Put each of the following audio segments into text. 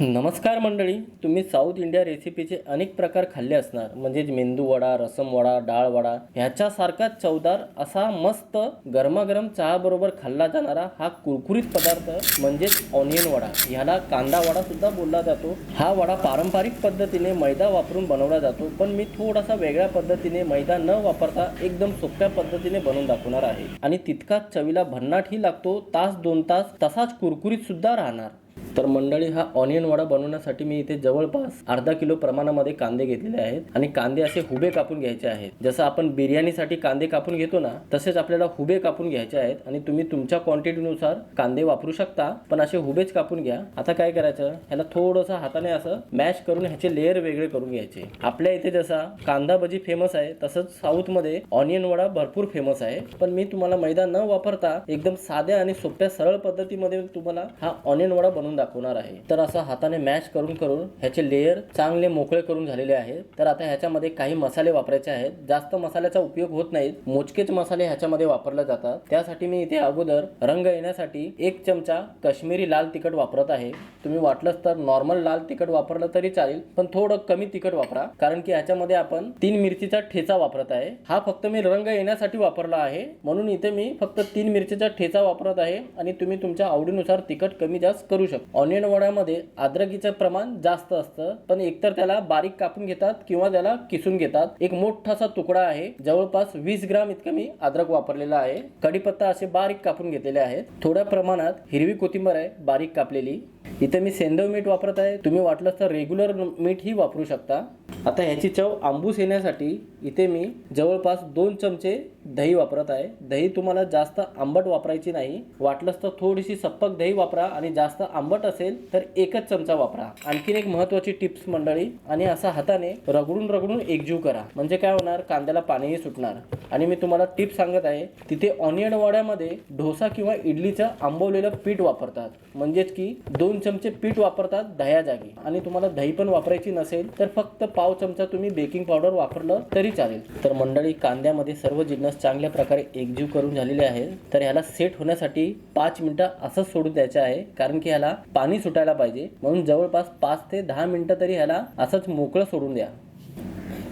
नमस्कार मंडळी तुम्ही साऊथ इंडिया रेसिपीचे अनेक प्रकार खाल्ले असणार. म्हणजेच मेंदू वडा रसम वडा डाळ वडा ह्याच्यासारखा चवदार असा मस्त गरमागरम चहाबरोबर खाल्ला जाणारा हा कुरकुरीत पदार्थ म्हणजेच ऑनियन वडा. ह्याला कांदा वडा सुद्धा बोलला जातो. हा वडा पारंपरिक पद्धतीने मैदा वापरून बनवला जातो पण मी थोडासा वेगळ्या पद्धतीने मैदा न वापरता एकदम सोप्या पद्धतीने बनवून दाखवणार आहे. आणि तितकाच चवीला भन्नाटही लागतो तास दोन तास तसाच कुरकुरीत सुद्धा राहणार. तर मंडळी हा ऑनियन वडा बनवण्यासाठी मी इथे जवळपास अर्धा किलो प्रमाणामध्ये कांदे घेतलेले आहेत आणि कांदे असे हुबे कापून घ्यायचे आहेत. जसं आपण बिर्याणीसाठी कांदे कापून घेतो ना तसेच आपल्याला हुबे कापून घ्यायचे आहेत आणि तुम्ही तुमच्या क्वांटिटीनुसार कांदे वापरू शकता पण असे हुबेच कापून घ्या. आता काय करायचं ह्याला थोडंसं हाताने असं मॅश करून ह्याचे लेअर वेगळे करून घ्यायचे. आपल्या इथे जसा कांदा भजी फेमस आहे तसंच साऊथमध्ये ऑनियन वडा भरपूर फेमस आहे. पण मी तुम्हाला मैदा न वापरता एकदम साध्या आणि सोप्या सरळ पद्धतीमध्ये तुम्हाला हा ऑनियन वडा बनवून दाखवणार आहे. तर असं हाताने मॅश करून करून ह्याचे लेयर चांगले मोकळे करून झालेले आहेत. तर आता ह्याच्यामध्ये काही मसाले वापरायचे आहेत. जास्त मसाल्याचा उपयोग होत नाहीत मोजकेच मसाले ह्याच्यामध्ये वापरले जातात. त्यासाठी मी इथे अगोदर रंग येण्यासाठी एक चमचा काश्मीरी लाल तिखट वापरत आहे. तुम्ही वाटलंच तर नॉर्मल लाल तिखट वापरलं तरी चालेल पण थोडं कमी तिखट वापरा. कारण की ह्याच्यामध्ये आपण तीन मिरचीचा ठेचा वापरत आहे. हा फक्त मी रंग येण्यासाठी वापरला आहे. म्हणून इथे मी फक्त तीन मिरचीचा ठेचा वापरत आहे आणि तुम्ही तुमच्या आवडीनुसार तिखट कमी जास्त करू शकता. ऑनियन वड्यामध्ये अद्रकीचं प्रमाण जास्त असतं पण एकतर त्याला बारीक कापून घेतात किंवा त्याला किसून घेतात. एक मोठासा तुकडा आहे. जवळपास वीस ग्राम इतकं मी अद्रक वापरलेला आहे. कढीपत्ता असे बारीक कापून घेतलेले आहेत. थोड्या प्रमाणात हिरवी कोथिंबर आहे बारीक कापलेली. इथे मी सेंदव मीठ वापरत आहे. तुम्ही वाटलंच तर रेग्युलर मीठही वापरू शकता. आता ह्याची चव आंबूस येण्यासाठी इथे मी जवळपास दोन चमचे दही वापरत आहे. दही तुम्हाला जास्त आंबट वापरायची नाही. वाटलंच तर थोडीशी सप्पक दही वापरा आणि जास्त आंबट असेल तर एकच चमचा वापरा. आणखीन एक महत्वाची टिप्स मंडळी आणि असा हाताने रगडून रगडून एकजीव करा. म्हणजे काय होणार? कांद्याला पाणीही सुटणार. आणि मी तुम्हाला टिप सांगत आहे तिथे ऑनियन वड्यामध्ये डोसा किंवा इडलीचं आंबवलेलं पीठ वापरतात. म्हणजेच की दोन चमचे पीठ वापरतात दह्या जागी. आणि तुम्हाला दही पण वापरायची नसेल तर फक्त पाव चमचा तुम्ही बेकिंग पावडर वापरलं तरी चालेल. तर मंडळी कांद्यामध्ये सर्व जिन्नस चांगल्या प्रकारे एकजीव करून झालेले आहे तर ह्याला सेट होण्यासाठी पाच मिनिटं असंच सोडून द्यायचं आहे कारण की ह्याला पाणी सुटायला पाहिजे. म्हणून जवळपास पाच ते दहा मिनिटं तरी ह्याला असंच मोकळं सोडून द्या.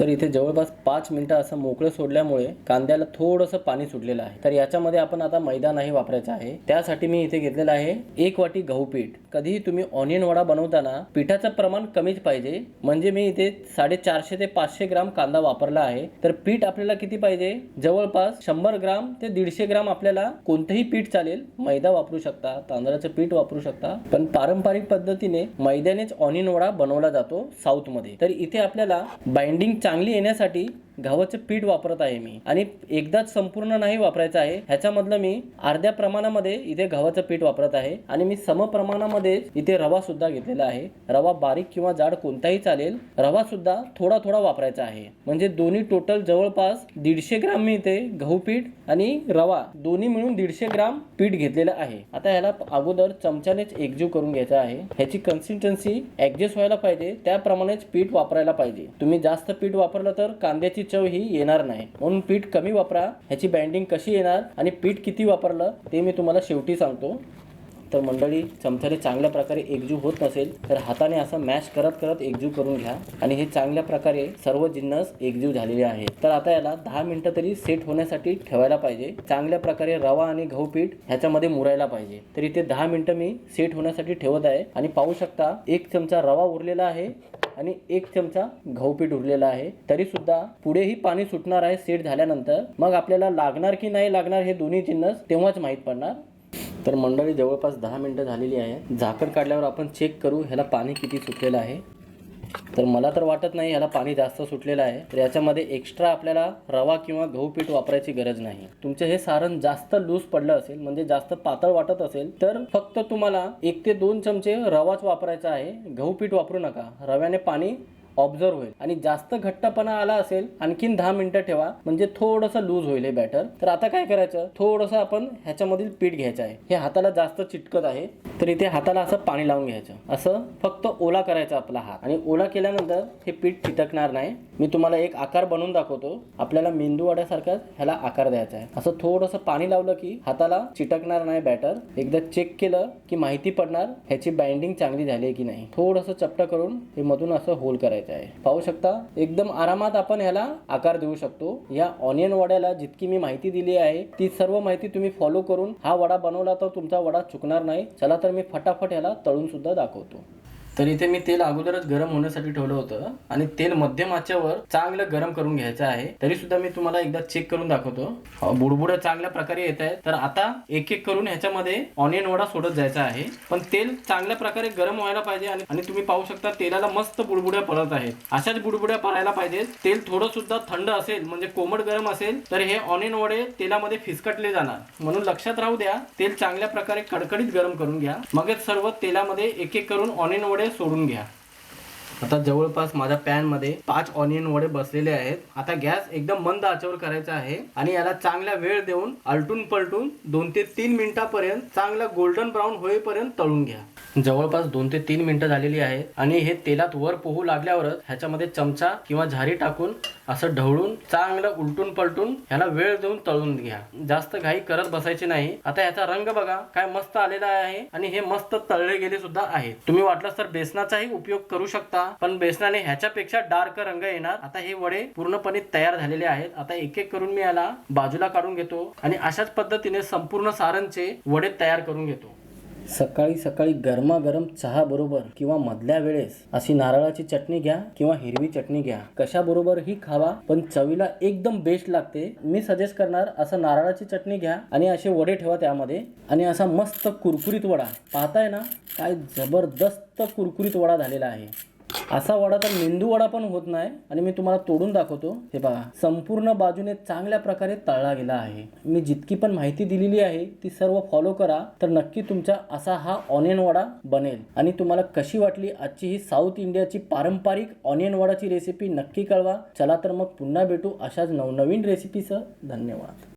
तर इथे जवळपास पाच मिनिटं असं मोकळं सोडल्यामुळे कांद्याला थोडंसं पाणी सुटलेलं आहे. तर याच्यामध्ये आपण आता मैदा नाही वापरायचा आहे. त्यासाठी मी इथे घेतलेलं आहे एक वाटी गहू पीठ. कधीही तुम्ही ऑनियन वडा बनवताना पिठाचं प्रमाण कमीच पाहिजे. म्हणजे मी इथे साडेचारशे ते पाचशे ग्राम कांदा वापरला आहे. तर पीठ आपल्याला किती पाहिजे? जवळपास शंभर ग्राम ते दीडशे ग्राम आपल्याला कोणतंही पीठ चालेल. मैदा वापरू शकता तांदळाचं पीठ वापरू शकता. पण पारंपरिक पद्धतीने मैद्यानेच ऑनियन वडा बनवला जातो साऊथमध्ये. तर इथे आपल्याला बाइंडिंग चांगली येण्यासाठी गव्हाचं पीठ वापरत आहे मी. आणि एकदाच संपूर्ण नाही वापरायचं आहे. ह्याच्यामधलं मी अर्ध्या प्रमाणामध्ये इथे गव्हाचं पीठ वापरत आहे. आणि मी सम प्रमाणामध्ये इथे रवा सुद्धा घेतलेला आहे. रवा बारीक किंवा जाड कोणताही चालेल रवा सुद्धा थोडा थोडा वापरायचा आहे. म्हणजे दोन्ही टोटल जवळपास दीडशे ग्राम मी इथे गहू पीठ आणि रवा दोन्ही मिळून दीडशे ग्राम पीठ घेतलेलं आहे. आता ह्याला अगोदर चमच्यानेच एकजीव करून घ्यायचा आहे. ह्याची कन्सिस्टन्सी ऍडजस्ट व्हायला पाहिजे. त्याप्रमाणेच पीठ वापरायला पाहिजे. तुम्ही जास्त पीठ वापरलं तर कांद्याची चव ही येणार नाही. म्हणून पीठ कमी वापरा. ह्याची बँडिंग कशी येणार आणि पीठ किती वापरलं ते मी तुम्हाला शेवटी सांगतो. तर मंडळी चमच्याने चांगल्या प्रकारे एकजू होत नसेल तर हाताने असं मॅश करत करत एकजू करून घ्या. आणि हे चांगल्या प्रकारे सर्व जिन्नस एकजीव झालेले आहे तर आता याला दहा मिनिटं तरी सेट होण्यासाठी ठेवायला पाहिजे. चांगल्या प्रकारे रवा आणि गहू पीठ ह्याच्यामध्ये मुरायला पाहिजे. तर इथे दहा मिनिटं मी सेट होण्यासाठी ठेवत आहे. आणि पाहू शकता एक चमचा रवा उरलेला आहे. आणि एक चमचा गहू पीठ उरलेला आहे. तरी सुद्धा पुढेही पाणी सुटणार आहे सेट झाल्यानंतर. मग आपल्याला लागणार की नाही लागणार हे दोन्ही जिन्नस तेव्हाच माहीत पडणार. तर मंडळी जवळपास दहा मिनटं झालेली आहे. झाकण काढल्यावर आपण चेक करू ह्याला पाणी किती सुटलेलं आहे. तर मला तर वाटत नाही ह्याला पाणी जास्त सुटलेलं आहे. तर याच्यामध्ये एक्स्ट्रा आपल्याला रवा किंवा गहू पीठ वापरायची गरज नाही. तुमचं हे सारण जास्त लूज पडलं असेल म्हणजे जास्त पातळ वाटत असेल तर फक्त तुम्हाला एक ते दोन चमचे रवाच वापरायचा आहे. गहू पीठ वापरू नका. रव्याने पाणी ऑब्झर्व होईल. आणि जास्त घट्टपणा आला असेल आणखीन दहा मिनिटं ठेवा म्हणजे थोडंसं लूज होईल हे बॅटर तर आता काय करायचं? थोडंसं आपण ह्याच्यामधील पीठ घ्यायचं आहे. हे हाताला जास्त चिटकत आहे तर इथे हाताला असं पाणी लावून घ्यायचं. असं फक्त ओला करायचा आपला हात. आणि ओला केल्यानंतर हे पीठ चिटकणार नाही. मी तुम्हाला एक आकार बनवून दाखवतो. आपल्याला मेंदू वड्यासारखाच ह्याला आकार द्यायचा आहे. असं थोडंसं पाणी लावलं की हाताला चिटकणार नाही बॅटर एकदा चेक केलं की माहिती पडणार ह्याची बाइंडिंग चांगली झाली आहे की नाही. थोडंसं चपटा करून हे मधून असं होल करायचं. आहे. पाहू शकता एकदम आरामात आपण ह्याला आकार देऊ शकतो. या ऑनियन वड्याला जितकी मी माहिती दिली आहे ती सर्व माहिती तुम्ही फॉलो करून हा वडा बनवला तर तुमचा वडा चुकणार नाही. चला तर मी फटाफट ह्याला तळून सुद्धा दाखवतो. तर इथे मी तेल अगोदरच गरम होण्यासाठी ठेवलं होतं आणि तेल मध्यम आच्यावर चांगलं गरम करून घ्यायचं आहे. तरी सुद्धा मी तुम्हाला एकदा चेक करून दाखवतो. बुडबुड चांगल्या प्रकारे येत आहे तर आता एक एक करून ह्याच्यामध्ये ऑनियन वडा सोडत जायचा आहे. पण तेल चांगल्या प्रकारे गरम व्हायला पाहिजे आणि आणि तुम्ही पाहू शकता तेलाला मस्त बुडबुड्या पडत आहेत. अशाच बुडबुड्या पडायला पाहिजेत. तेल थोडं सुद्धा थंड असेल म्हणजे कोमट गरम असेल तर हे ऑनियन वडे तेलामध्ये फिसकटले जाणार. म्हणून लक्षात राहू द्या तेल चांगल्या प्रकारे कडकडीत गरम करून घ्या. मगच सर्व तेलामध्ये एक एक करून ऑनियन वडे सोडून घ्या. आता जवळपास माझ्या पॅनमध्ये पाच ऑनियन वडे बसलेले आहेत. आता गॅस एकदम मंद आचेवर करायचा आहे आणि याला चांगला वेळ देऊन आलटून पलटून दोन ते तीन मिनिटापर्यंत चांगला गोल्डन ब्राऊन होईपर्यंत तळून घ्या. जवळपास दोन ते तीन मिनिटं झालेली आहे आणि हे तेलात वर पोहू लागल्यावरच ह्याच्यामध्ये चमचा किंवा झारी टाकून असं ढवळून चांगलं उलटून पलटून ह्याला वेळ देऊन तळून घ्या. जास्त घाई करत बसायची नाही. आता ह्याचा रंग बघा काय मस्त आलेला आहे आणि हे मस्त तळले गेले सुद्धा आहे तुम्ही वाटलं तर बेसनाचाही उपयोग करू शकता पण बेसनाने ह्याच्यापेक्षा डार्क रंग येणार. आता हे वडे पूर्णपणे तयार झालेले आहेत. आता एक एक करून मी याला बाजूला काढून घेतो आणि अशाच पद्धतीने संपूर्ण सारणचे वडे तयार करून घेतो. सकाळी सकाळी गरमागरम चहा बरोबर किंवा मधल्या वेळेस अशी नारळाची चटणी घ्या किंवा हिरवी चटणी घ्या. कशा बरोबरही खावा पण चवीला एकदम बेस्ट लागते. मी सजेस्ट करणार असं नारळाची चटणी घ्या आणि असे वडे ठेवा त्यामध्ये. आणि असा मस्त कुरकुरीत वडा. पाहताय ना काय जबरदस्त कुरकुरीत वडा झालेला आहे. असा वडा तर मेंदू वडा पण होत नाही. आणि मी तुम्हाला तोडून दाखवतो. हे बघा संपूर्ण बाजूने चांगल्या प्रकारे तळला गेला आहे. मी जितकी पण माहिती दिलेली आहे ती सर्व फॉलो करा. तर नक्की तुमचा असा हा ऑनियन वडा बनेल. आणि तुम्हाला कशी वाटली आजची ही साऊथ इंडियाची पारंपरिक ऑनियन वडाची रेसिपी नक्की कळवा. चला तर मग पुन्हा भेटू अशाच नवनवीन रेसिपीसह धन्यवाद.